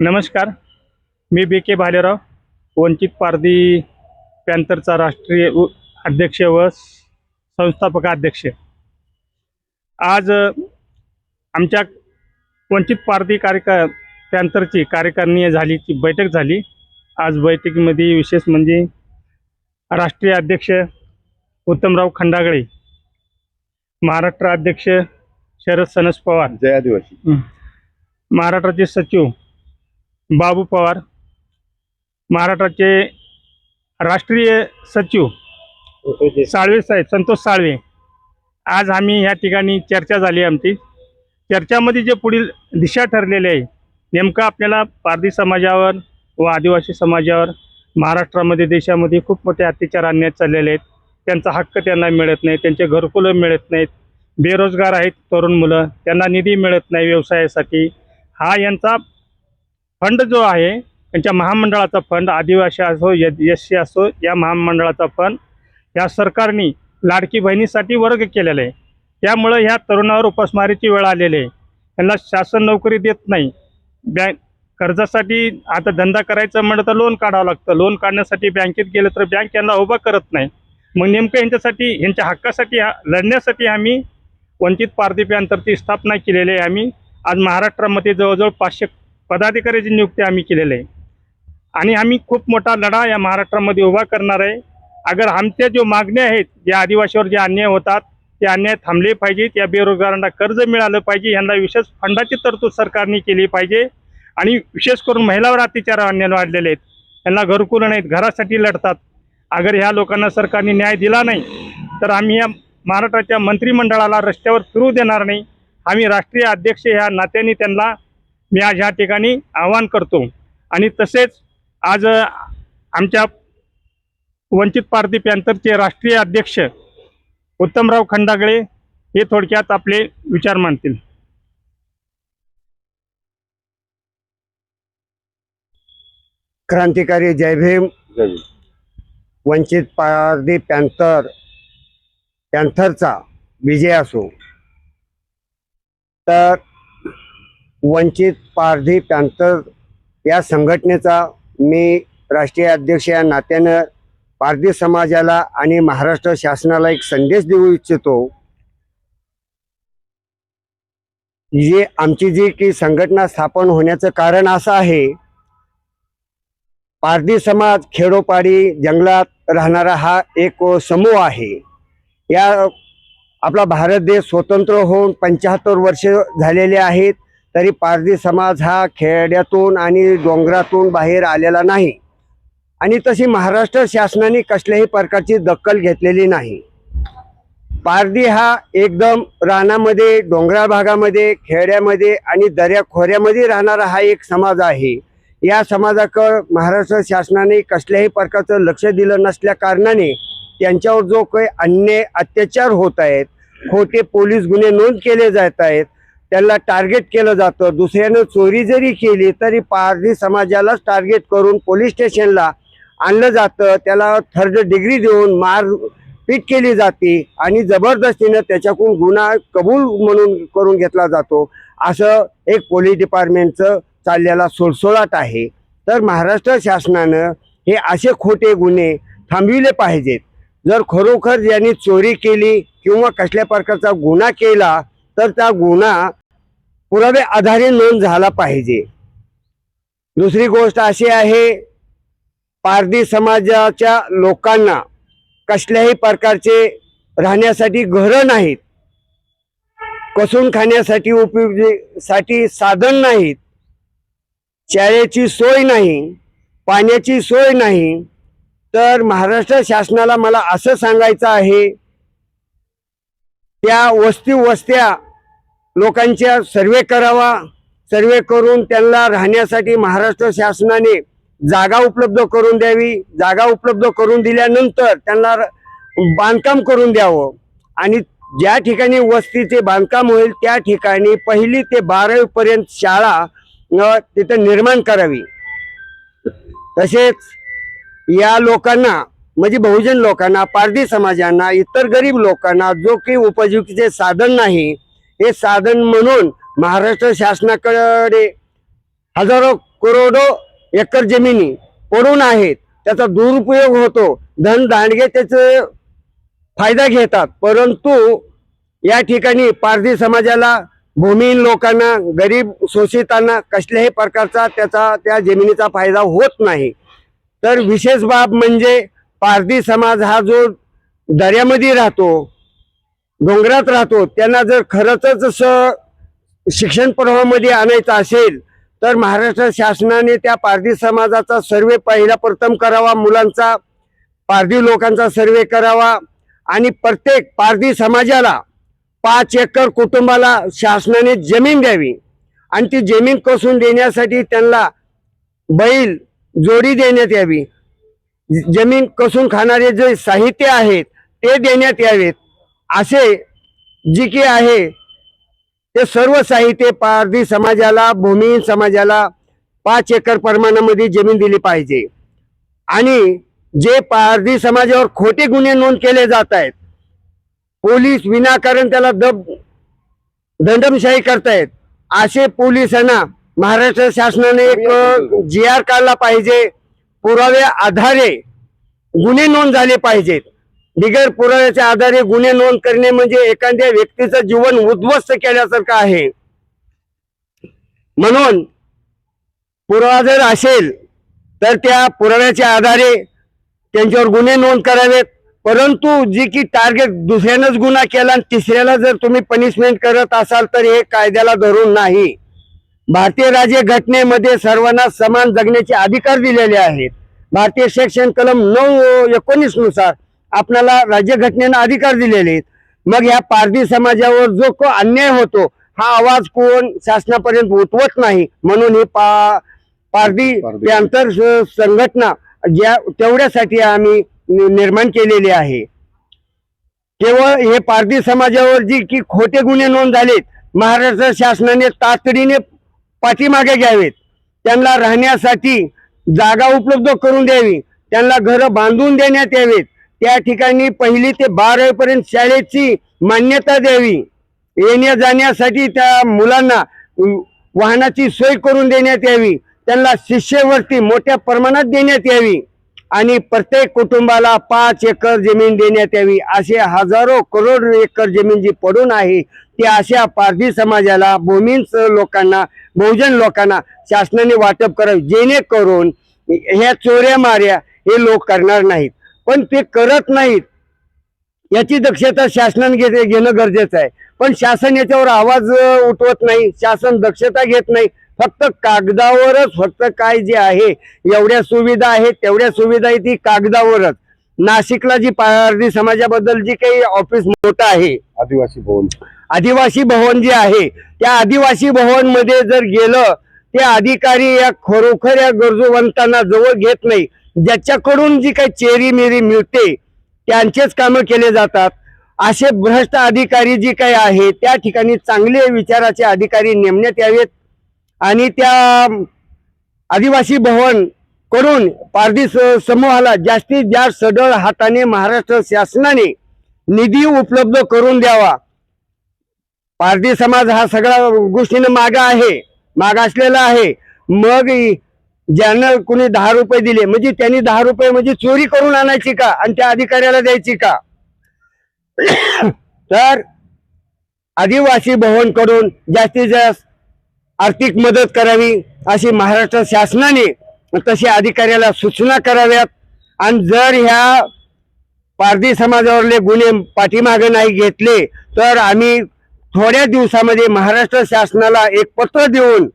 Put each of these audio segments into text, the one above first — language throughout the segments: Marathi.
नमस्कार. मी बी के भालेराव वंचित पारधी पॅन्थरचा राष्ट्रीय अध्यक्ष व संस्थापक अध्यक्ष. आज आमच्या वंचित पारधी कार्यका पॅन्थरची कार्यकारिणी झालीची बैठक झाली. आज बैठकीमध्ये विशेष म्हणजे राष्ट्रीय अध्यक्ष उत्तमराव खंडागळे महाराष्ट्र अध्यक्ष शरद सनस पवार जय आदिवासी. महाराष्ट्राचे सचिव बाबू पवार महाराष्ट्राचे राष्ट्रीय सचिव साळवे साहेब संतोष साळवे. आज आम्ही ह्या ठिकाणी चर्चा झाली आमची. चर्चामध्ये जे पुढील दिशा ठरलेली आहे नेमकं आपल्याला पारधी समाजावर व आदिवासी समाजावर महाराष्ट्रामध्ये देशामध्ये खूप मोठे अत्याचार आणण्यात चाललेले आहेत. त्यांचा हक्क त्यांना मिळत नाही त्यांचे घरकुलं मिळत नाहीत. बेरोजगार आहेत तरुण मुलं त्यांना निधी मिळत नाही व्यवसायासाठी. हा यांचा फंड जो आहे त्यांच्या महामंडळाचा फंड आदिवासी असो एस सी असो या महामंडळाचा फंड या सरकारने लाडकी बहिणीसाठी वर्ग केलेला आहे. त्यामुळं ह्या तरुणावर उपासमारीची वेळ आलेली आहे. त्यांना शासन नोकरी देत नाही. बँक कर्जासाठी आता धंदा करायचं म्हणलं तर लोन काढावं लागतं. लोन काढण्यासाठी बँकेत गेलं तर बँक यांना उभा करत नाही. मग नेमकं यांच्यासाठी यांच्या हक्कासाठी लढण्यासाठी आम्ही वंचित पारदीप अंतरची स्थापना केलेली आहे. आम्ही आज महाराष्ट्रामध्ये जवळजवळ पाचशे पदाधिकाऱ्याची नियुक्ती आम्ही केलेली आहे. आणि आम्ही खूप मोठा लढा या महाराष्ट्रामध्ये उभा करणार आहे. अगर आमच्या जो मागण्या आहेत ज्या आदिवासीवर जे अन्याय होतात ते अन्याय थांबले पाहिजेत. या बेरोजगारांना कर्ज मिळालं पाहिजे. यांना विशेष फंडाची तरतूद सरकारने केली पाहिजे. आणि विशेष करून महिलावर अत्याचार अन्याय वाढलेले आहेत. त्यांना घरकुलं नाहीत घरासाठी लढतात. अगर ह्या लोकांना सरकारने न्याय दिला नाही तर आम्ही या महाराष्ट्राच्या मंत्रिमंडळाला रस्त्यावर फिरू देणार नाही. आम्ही राष्ट्रीय अध्यक्ष ह्या नात्याने त्यांना मी आज ह्या ठिकाणी आवाहन करतो. आणि तसेच आज आमच्या वंचित पारदी पॅन्थरचे राष्ट्रीय अध्यक्ष उत्तमराव खंडागळे हे थोडक्यात आपले विचार मांडतील. क्रांतिकारी जय भीम. जय भीम. वंचित पारधी पॅन्थर पॅन्थरचा विजय असो. तर वंचित पारधी पॅन्थर या संघटनेचा मी राष्ट्रीय अध्यक्ष या नात्यानं पारधी समाजाला आणि महाराष्ट्र शासनाला एक संदेश देऊ इच्छितो. जी आमची जी की संघटना स्थापन होण्याचं कारण असं आहे पारधी समाज खेडोपाडी जंगलात राहणारा हा एक समूह आहे. या आपला भारत देश स्वतंत्र होऊन पंच्याहत्तर वर्ष झालेले आहेत. तरी पारधी समाज हा खेड्यातून आणि डोंगरातून बाहेर आलेला नाही. आणि तशी महाराष्ट्र शासनाने कसल्याही प्रकारची दखल घेतलेली नाही. पारधी हा एकदम रानामध्ये डोंगराळ भागामध्ये खेड्यामध्ये आणि दर्याखोऱ्यामध्ये राहणारा हा एक समाज आहे. या समाजाकडं महाराष्ट्र शासनाने कसल्याही प्रकारचं लक्ष दिलं नसल्या कारणाने त्यांच्यावर जो काही अन्याय अत्याचार होत आहेत खोटे पोलीस गुन्हे नोंद केले जात आहेत त्यांना टार्गेट केलं जातं. दुसऱ्यानं चोरी जरी केली तरी पारधी समाजालाच टार्गेट करून पोलीस स्टेशनला आणलं जातं. त्याला थर्ड डिग्री देऊन मार पीट केली जाते आणि जबरदस्तीनं त्याच्याकडून गुन्हा कबूल म्हणून करून घेतला जातो. असं एक पोलीस डिपार्टमेंटचं चाललेला सुळसुळाट आहे. तर महाराष्ट्र शासनानं हे असे खोटे गुन्हे थांबविले पाहिजेत. जर खरोखर ज्यांनी चोरी केली किंवा कसल्या प्रकारचा गुन्हा केला तर त्या गुन्हा पुरावे आधारे नोंद झाला पाहिजे. दुसरी गोष्ट अशी आहे पारधी समाजाच्या लोकांना कसल्याही प्रकारचे राहण्यासाठी घरं नाहीत. कसून खाण्यासाठी उपयोगीसाठी साधन नाहीत. शाळेची सोय नाही पाण्याची सोय नाही. तर महाराष्ट्र शासनाला मला असं सांगायचं आहे त्या वस्ती वस्त्या लोकांच्या सर्वे करावा सर्वे करून त्यांना राहण्यासाठी महाराष्ट्र शासनाने जागा उपलब्ध करून द्यावी. जागा उपलब्ध करून दिल्यानंतर त्यांना र- बांधकाम करून द्यावं. आणि ज्या ठिकाणी वस्तीचे बांधकाम होईल त्या ठिकाणी पहिली ते बारावीपर्यंत शाळा तिथं निर्माण करावी. तसेच या लोकांना म्हणजे बहुजन लोकांना पारधी समाजांना इतर गरीब लोकांना जो काही उपजीविकेचे साधन नाही हे साधन म्हणून महाराष्ट्र शासनाकडे हजारो करोडो एकर जमिनी पडून आहेत. त्याचा दुरुपयोग होतो. धन दांडगे त्याचे फायदा घेतात. परंतु या ठिकाणी पारधी समाजाला भूमिहीन लोकांना गरीब शोषितांना कसल्याही प्रकारचा त्याचा त्या जमिनीचा फायदा होत नाही. तर विशेष बाब म्हणजे पारधी समाज हा जो दर्यामध्ये राहतो डोंगरात राहतो त्यांना जर खरंच शिक्षण प्रवाहामध्ये आणायचं असेल तर महाराष्ट्र शासनाने त्या पारधी समाजाचा सर्वे पहिला प्रथम करावा मुलांचा पारधी लोकांचा सर्वे करावा आणि प्रत्येक पारधी समाजाला पाच एकर कुटुंबाला शासनाने जमीन द्यावी. आणि ती जमीन कसून देण्यासाठी त्यांना बैल जोडी देण्यात यावी. जमीन कसून खाणारे जे साहित्य आहेत ते देण्यात यावेत. असे जे की आहे ते सर्व साहित्य पारधी समाजाला भूमिहीन समाजाला पाच एकर प्रमाणामध्ये जमीन दिली पाहिजे. आणि जे पारधी समाजावर खोटे गुन्हे नोंद केले जात आहेत पोलीस विनाकारण त्याला दब दंडमशाही करतायत असे पोलिसांना महाराष्ट्र शासनाने एक जी आर काढला पाहिजे. पुरावे आधारे गुन्हे नोंद झाले पाहिजेत. बिगर पुराव्याच्या आधारे गुन्हे नोंद करणे म्हणजे एखाद्या व्यक्तीचं जीवन उद्ध्वस्त केल्यासारखं आहे. म्हणून पुरावा जर असेल तर त्या पुराव्याच्या आधारे त्यांच्यावर गुन्हे नोंद करावेत. परंतु जी की टार्गेट दुसऱ्यानंच गुन्हा केला आणि तिसऱ्याला जर तुम्ही पनिशमेंट करत असाल तर हे कायद्याला धरून नाही. भारतीय राज्य घटनेमध्ये सर्वांना समान जगण्याचे अधिकार दिलेले आहेत. भारतीय सेक्शन कलम नऊ एकोणीसनुसार आपल्याला राज्यघटनेनं अधिकार दिलेले आहेत. मग ह्या पारधी समाजावर जो को अन्याय होतो हा आवाज कोण शासनापर्यंत उठवत नाही? म्हणून ही पा पारधी स- संघटना ज्या तेवढ्यासाठी आम्ही निर्माण केलेली आहे. केवळ हे पारधी समाजावर जी की खोटे गुन्हे नोंद झालेत महाराष्ट्र शासनाने तातडीने पाठीमागे घ्यावेत. त्यांना राहण्यासाठी जागा उपलब्ध करून द्यावी. त्यांना घरं बांधून देण्यात यावीत. त्या ठिकाणी पहिली ते बारावीपर्यंत शाळेची मान्यता द्यावी. येण्या जाण्यासाठी त्या मुलांना वाहनाची सोय करून देण्यात यावी. त्यांना शिष्यवृत्ती मोठ्या प्रमाणात देण्यात यावी. आणि प्रत्येक कुटुंबाला पाच एकर जमीन देण्यात यावी. असे हजारो करोड एकर जमीन जी पडून आहे ती अशा पारधी समाजाला भूमीन लोकांना बहुजन लोकांना शासनाने वाटप करावे. जेणेकरून ह्या चोऱ्या माऱ्या हे लोक करणार नाहीत. पण ते करत नाहीत. याची दक्षता शासनाने घेते घेणं गरजेचं आहे. पण शासन याच्यावर आवाज उठवत नाही. शासन दक्षता घेत नाही. फक्त कागदावरच फक्त काय जे आहे एवढ्या सुविधा आहेत तेवढ्या सुविधा आहे ती कागदावरच. नाशिकला जी पारधी समाजाबद्दल जी काही ऑफिस मोठं आहे आदिवासी भवन. आदिवासी भवन जे आहे त्या आदिवासी भवनमध्ये जर गेलं ते अधिकारी या खरोखर या गरजूवंतांना जवळ घेत नाही. ज्याच्याकडून जी काही चेरी मेरी मिळते त्यांचेच कामं केले जातात. असे भ्रष्ट अधिकारी जी काही आहे त्या ठिकाणी चांगले विचाराचे अधिकारी नेमण्यात यावेत. आणि त्या आदिवासी भवन करून पारधी समूहाला जास्तीत जास्त सढळ हाताने महाराष्ट्र शासनाने निधी उपलब्ध करून द्यावा. पारधी समाज हा सगळ्या गोष्टीनं मागा आहे माग असलेला आहे. मग ज्यानं कोणी दहा रुपये दिले म्हणजे त्यांनी दहा रुपये म्हणजे चोरी करून आणायची का? आणि त्या अधिकाऱ्याला द्यायची का? तर आदिवासी भवन करून जास्तीत जास्त आर्थिक मदत करावी अशी महाराष्ट्र शासनाने तशी अधिकाऱ्याला सूचना कराव्यात. आणि जर ह्या पारधी समाजावरले गुन्हे पाठीमागे नाही घेतले तर आम्ही थोड्या दिवसामध्ये महाराष्ट्र शासनाला एक पत्र देऊन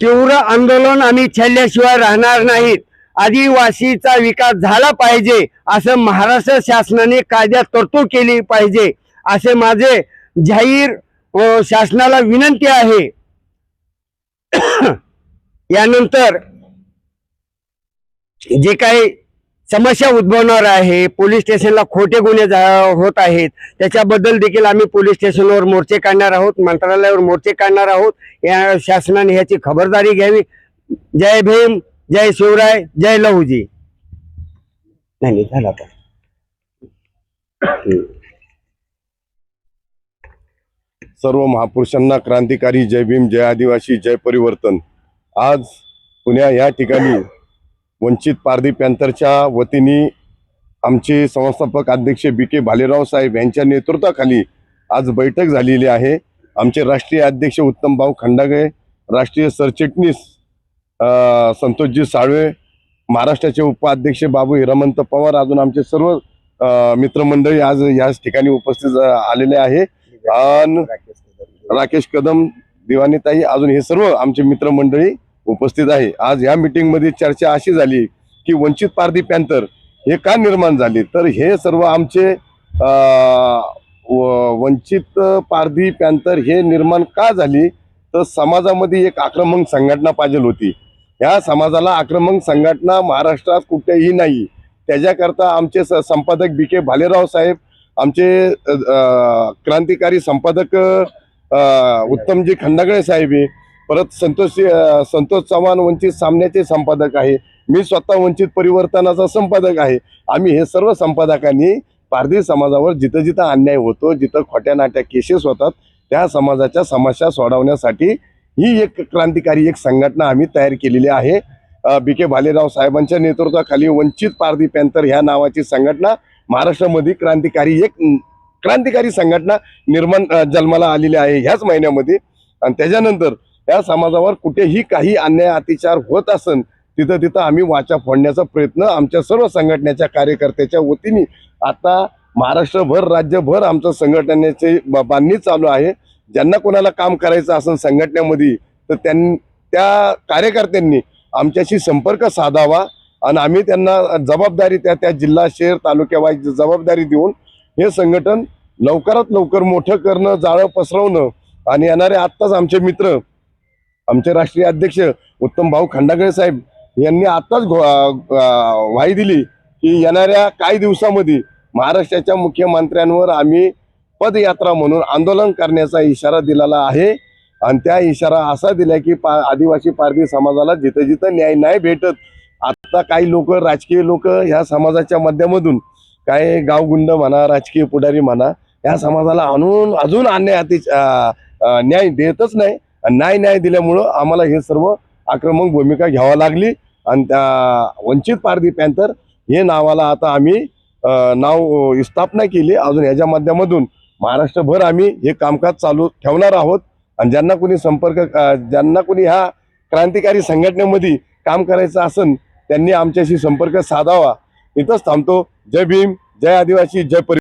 तीव्र आंदोलन आम्ही छल्ल्याशिवाय राहणार नाहीत. आदिवासीचा विकास झाला पाहिजे असं महाराष्ट्र शासनाने कायद्यात तरतूद केली पाहिजे असे माझे जाहीर शासनाला विनंती आहे. यानंतर जे काही समस्या उद्भवणार आहे. पोलीस स्टेशनला खोटे गुन्हे होत आहेत. त्याच्याबद्दल देखील आम्ही पोलीस स्टेशनवर मोर्चे काढणार आहोत मंत्रालयावर मोर्चे काढणार आहोत. या शासनाने ह्याची खबरदारी घ्यावी. जय भीम जय शिवराय जय लहूजी. नाही झाला सर्व महापुरुषांना क्रांतिकारी जय भीम जय आदिवासी जय परिवर्तन. आज पुण्या या ठिकाणी वंचित पारधी पॅन्थरच्या वतीने आमचे संस्थापक अध्यक्ष बी के भालेराव साहेब यांच्या नेतृत्वाखाली आज बैठक झालेली आहे. आमचे राष्ट्रीय अध्यक्ष उत्तम भाऊ खंडागळे राष्ट्रीय सरचिटणीस संतोषजी साळवे महाराष्ट्राचे उपाध्यक्ष बाबू हिरामंत पवार अजून आमचे सर्व मित्रमंडळी आज याच ठिकाणी उपस्थित आलेले आहे. आणि राकेश कदम दिवानीताई अजून हे सर्व आमचे मित्रमंडळी उपस्थित आहे. आज या मीटिंगमध्ये चर्चा अशी झाली की वंचित पारधी पॅन्थर हे का निर्माण झाले? तर हे सर्व आमचे व- वंचित पारधी पॅन्थर हे निर्माण का झाली? तर समाजामध्ये एक आक्रमक संघटना पाहिजे होती. ह्या समाजाला आक्रमक संघटना महाराष्ट्रात कुठेही नाही. त्याच्याकरता आमचे स- संपादक बी के भालेराव साहेब आमचे क्रांतिकारी संपादक उत्तमजी खंडागळे साहेब आहे परत संतोष संतोष चव्हाण वंचित सामन्याचे संपादक आहे. मी स्वतः वंचित परिवर्तनाचा संपादक आहे. आम्ही हे सर्व संपादकांनी पारधी समाजावर जिथं जिथं अन्याय होतो जिथं खोट्या नाट्या केसेस होतात त्या समाजाच्या समस्या सोडवण्यासाठी ही एक क्रांतिकारी एक संघटना आम्ही तयार केलेली आहे. बी के भालेराव साहेबांच्या नेतृत्वाखाली वंचित पारधी पॅन्थर ह्या नावाची संघटना महाराष्ट्रामध्ये क्रांतिकारी एक क्रांतिकारी संघटना निर्माण जन्माला आलेली आहे ह्याच महिन्यामध्ये. आणि त्याच्यानंतर या समाजावर कुठेही काही अन्याय अतिचार होत असन तिथं तिथं आम्ही वाचा फोडण्याचा प्रयत्न आमच्या सर्व संघटनेच्या कार्यकर्त्याच्या वतीने आता महाराष्ट्रभर राज्यभर आमचं संघटनेचे बांधणी चालू आहे. ज्यांना कोणाला काम करायचं असेल संघटनेमध्ये तर त्यां त्या कार्यकर्त्यांनी आमच्याशी संपर्क साधावा आणि आम्ही त्यांना जबाबदारी त्या त्या जिल्हा शहर तालुक्यावाईज जबाबदारी देऊन हे संघटन लवकरात लवकर मोठं करणं जाळं पसरवणं आणि येणारे आत्ताच आमचे मित्र आमचे राष्ट्रीय अध्यक्ष उत्तम भाऊ खंडागळे साहेब यांनी आताच घो- दिली की येणाऱ्या काही दिवसामध्ये महाराष्ट्राच्या मुख्यमंत्र्यांवर आम्ही पदयात्रा म्हणून आंदोलन करण्याचा इशारा दिलेला आहे. आणि त्या इशारा असा दिला की पा आदिवासी पारधी समाजाला जिथं जिथं न्याय नाही भेटत आता काही लोक राजकीय लोक ह्या समाजाच्या माध्यमातून काय गावगुंड म्हणा राजकीय पुढारी म्हणा या समाजाला आणून अजून अन्याय अति न्याय देतच नाही. आणि न्याय न्याय दिल्यामुळं आम्हाला हे सर्व आक्रमक भूमिका घ्यावा लागली. आणि त्या वंचित पारधी पॅन्थर हे नावाला आता आम्ही नाव स्थापना केली. अजून ह्याच्या माध्यमातून महाराष्ट्रभर आम्ही हे कामकाज चालू ठेवणार आहोत. आणि ज्यांना कोणी संपर्क ज्यांना कोणी ह्या क्रांतिकारी संघटनेमध्ये काम करायचं असन त्यांनी आमच्याशी संपर्क साधावा. इथंच थांबतो. जय भीम. जय आदिवासी. जय परि